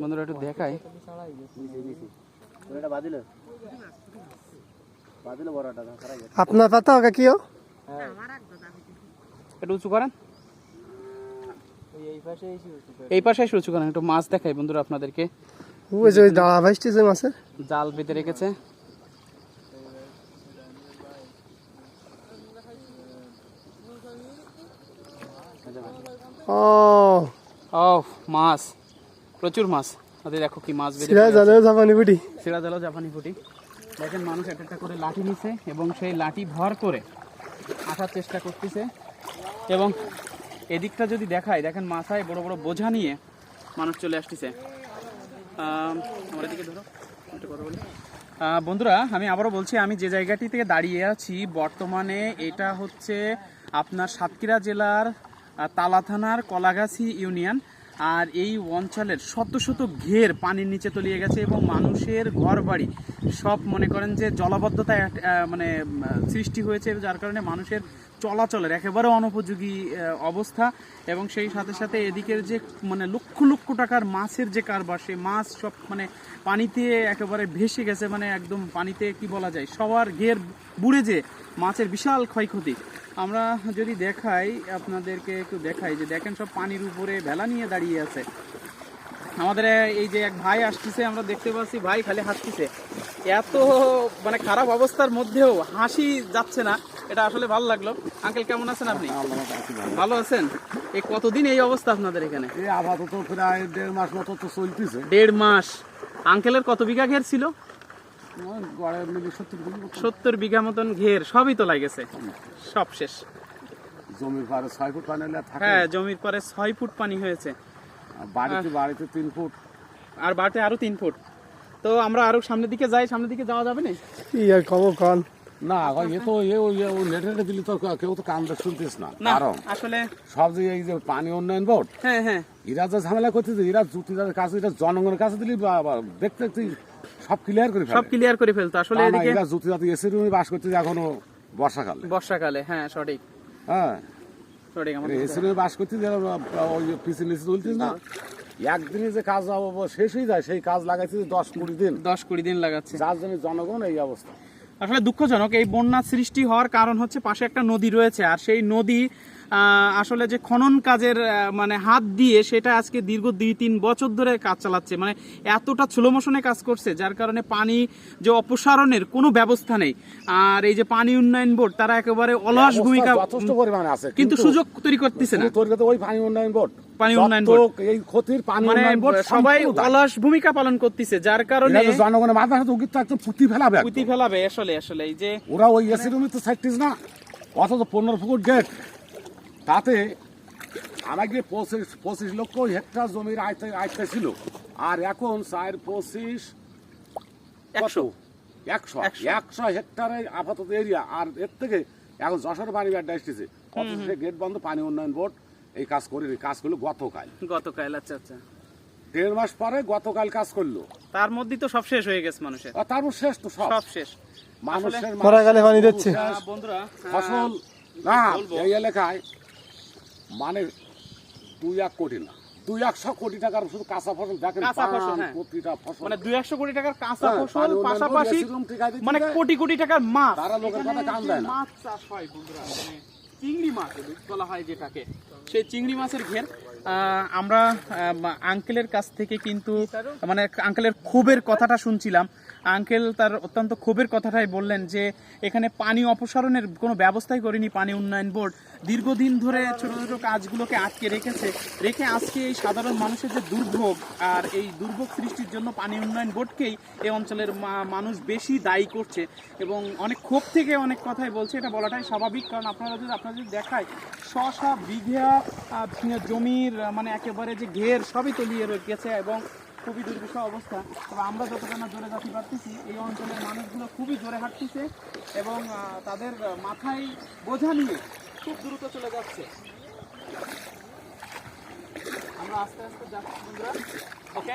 বন্ধুরা একটু দেখাই। আপনার পাতা কাকিও একটু উঁচু করেন। এই পাশে এসে উঁচু করেন একটু মাছ দেখাই বন্ধুরা আপনাদেরকে। ওই যে দাঁড়া মাছের? জাল বেঁধে রেখেছে। ও। ও মাছ। প্রচুর মাছ। ওদের দেখো কি মাছ বেঁধে সিরা জানে জাপানি বুটি সিরা জালো জাপানি ফুটি দেখেন মানুষ একটা একটা করে লাঠি নিছে এবং সেই লাঠি ভর করে আসার চেষ্টা করতেছে। এবং এদিকটা যদি দেখায় দেখেন মাথায় বড় বড় বোঝা নিয়ে মানুষ চলে আসতেছে। আমার এদিকে ধরো একটু কথা বলি। বন্ধুরা আমি আবারও বলছি আমি যে জায়গাটি থেকে দাঁড়িয়ে আছি বর্তমানে এটা হচ্ছে আপনার সাতক্ষীরা জেলার তালা থানার কলাগাছি ইউনিয়ন। আর এই অঞ্চলের শত শত ঘের পানির নিচে তলিয়ে গেছে এবং মানুষের ঘর বাড়ি সব মনে করেন যে জলাবদ্ধতা মানে সৃষ্টি হয়েছে, যার কারণে মানুষের চলাচলের একেবারে অনুপযোগী অবস্থা। এবং সেই সাথে সাথে এদিকের যে মানে লক্ষ লক্ষ টাকার মাছের যে কারবার, সেই মাছ সব মানে পানিতে একেবারে ভেসে গেছে মানে একদম পানিতে, কি বলা যায়, সবার ঘের বুড়ে যে মাছের বিশাল ক্ষয়ক্ষতি। আমরা যদি দেখাই, আপনাদেরকে একটু দেখাই যে, দেখেন সব পানির উপরে ভেলা নিয়ে দাঁড়িয়ে আছে। আমাদের, এই যে এক ভাই আসতেছে, আমরা দেখতে পাচ্ছি, ভাই খালি হাসতেছে। এত মানে খারাপ অবস্থার মধ্যেও হাসি যাচ্ছে না। এটা আসলে ভালো লাগল। আঙ্কেল কেমন আছেন আপনি? ভালো আছেন? এই কতদিন এই অবস্থা আপনাদের এখানে? আপাতত প্রায় দেড় মাস মতো তো চলতেছে। দেড় মাস। আঙ্কেলের কত বিঘা ঘের ছিল? সত্তর বিঘা মতন। ঘের সবই তো লাগেছে সব শেষ। জমির পারে ছয় ফুট পানি হ্যাঁ জমির পরে ছয় ফুট পানি হয়েছে। আর বাড়িতে বাড়িতে তিন ফুট। আর বাটে আরও তিন ফুট। তো আমরা আরও সামনের দিকে যাই সামনের দিকে যাওয়া যাবে না? কি আর খবর কন? না এ তো এ ওই ও নেটে দিলে তো কেউ তো কান শুনতিস না। কারণ আসলে সব যে এই যে পানি উন্নয়ন বোর্ড হ্যাঁ হ্যাঁ। এরা যে ঝামেলা করতেছে এরা কাছে এটা জনগণের কাছে দিলি দেখতে দেখতে সব ক্লিয়ার করে সব ক্লিয়ার করে ফেলতো। আসলে এদিকে এরা জুতিদাতে এসে রুমে বাস করতেছে এখনও বর্ষাকালে। বর্ষাকালে হ্যাঁ সঠিক। হ্যাঁ। সঠিক আমার এসে রুমে বাস করতে যারা ওই পিছিয়ে নিচে তুলতিস না। একদিনে যে কাজ আবার শেষ হয়ে যায়। সেই কাজ লাগাইছে দশ কুড়ি দিন। দশ কুড়ি দিন লাগাচ্ছে। যার জন্য জনগণ এই অবস্থা। আসলে দুঃখজনক এই বন্যা সৃষ্টি হওয়ার কারণ হচ্ছে পাশে একটা নদী রয়েছে আর সেই নদী আসলে যে খনন কাজের মানে হাত দিয়ে সেটা আজকে দীর্ঘ দুই তিন বছর ধরে কাজ চালাচ্ছে। মানে এতটা স্লো মোশনে কাজ করছে যার কারণে পানি যে অপসারণের কোনো ব্যবস্থা নেই। আর এই যে পানি উন্নয়ন বোর্ড তারা একেবারে অলস ভূমিকা যথেষ্ট পরিমাণে আছে কিন্তু সুযোগ তৈরি করতেছে না। ওই পানি উন্নয়ন বোর্ড। পানি উন্নয়ন বোর্ড। এই ক্ষতির পানি মানে উন্নয়ন বোর্ড সবাই অলস ভূমিকা পালন করতেছে যার কারণে জনগণের উগিত একদম পুঁতি ফেলাবে পুঁতি ফেলাবে আসলে আসলে এই যে ওরা ওই এসি রুমে তো সাইটিস না অথচ পনেরো ফুট গেট তাতে আমাকে পঁচিশ পঁচিশ লক্ষ হেক্টর জমির আয়তে আয়তে ছিল। আর এখন চার পঁচিশ একশো। একশো একশো। হেক্টরে আপাতত এরিয়া আর এর থেকে এখন যশোর পানি আসতেছে অথচ গেট বন্ধ পানি উন্নয়ন বোর্ড। এই কাজ করে কাজ করল গতকাল। গতকাল আচ্ছা আচ্ছা। দেড় মাস পরে গতকাল কাজ করল। তার মধ্যেই তো সব শেষ হয়ে গেছে মানুষের। আর তারপর শেষ তো সব। সব শেষ। মানুষের মরা গেলে পানি দিচ্ছে। বন্ধুরা ফসল না এই এলাকায় মানে দুই এক কোটি না দুই একশো কোটি টাকার শুধু কাঁচা ফসল দেখেন কাঁচা ফসল, হ্যাঁ। প্রতিটা ফসল। মানে দুই একশো কোটি টাকার কাঁচা হ্যাঁ, ফসল পাশাপাশি মানে কোটি কোটি টাকার মাছ। তারা লোকের কথা কান দেয় না। মাছ চাষ হয় বন্ধুরা? মানে চিংড়ি মাছ বলা হয় যেটাকে। সেই চিংড়ি মাছের ঘের আমরা আঙ্কেলের কাছ থেকে কিন্তু মানে আঙ্কেলের ক্ষোভের কথাটা শুনছিলাম। আঙ্কেল তার অত্যন্ত ক্ষোভের কথাটাই বললেন যে, এখানে পানি অপসারণের কোনো ব্যবস্থাই করেনি পানি উন্নয়ন বোর্ড। দীর্ঘদিন ধরে ছোট ছোট কাজগুলোকে আটকে রেখেছে। রেখে আজকে এই সাধারণ মানুষের যে দুর্ভোগ আর এই দুর্ভোগ সৃষ্টির জন্য পানি উন্নয়ন বোর্ডকেই এই অঞ্চলের মানুষ বেশি দায়ী করছে এবং অনেক ক্ষোভ থেকে অনেক কথাই বলছে। এটা বলাটাই স্বাভাবিক। কারণ আপনারা যদি আপনারা যদি দেখায় শ শ বিঘা জমির মানে একেবারে যে ঘের, সবই তলিয়ে গেছে এবং খুবই দুর্বিষহ অবস্থা। তবে আমরা যতটা না জোরে যাতে পারতেছি, এই অঞ্চলের মানুষগুলো খুবই জোরে হাঁটতেছে এবং তাদের মাথায় বোঝা নিয়ে খুব দ্রুত চলে যাচ্ছে। আমরা আস্তে আস্তে যাচ্ছি বন্ধুরা। ওকে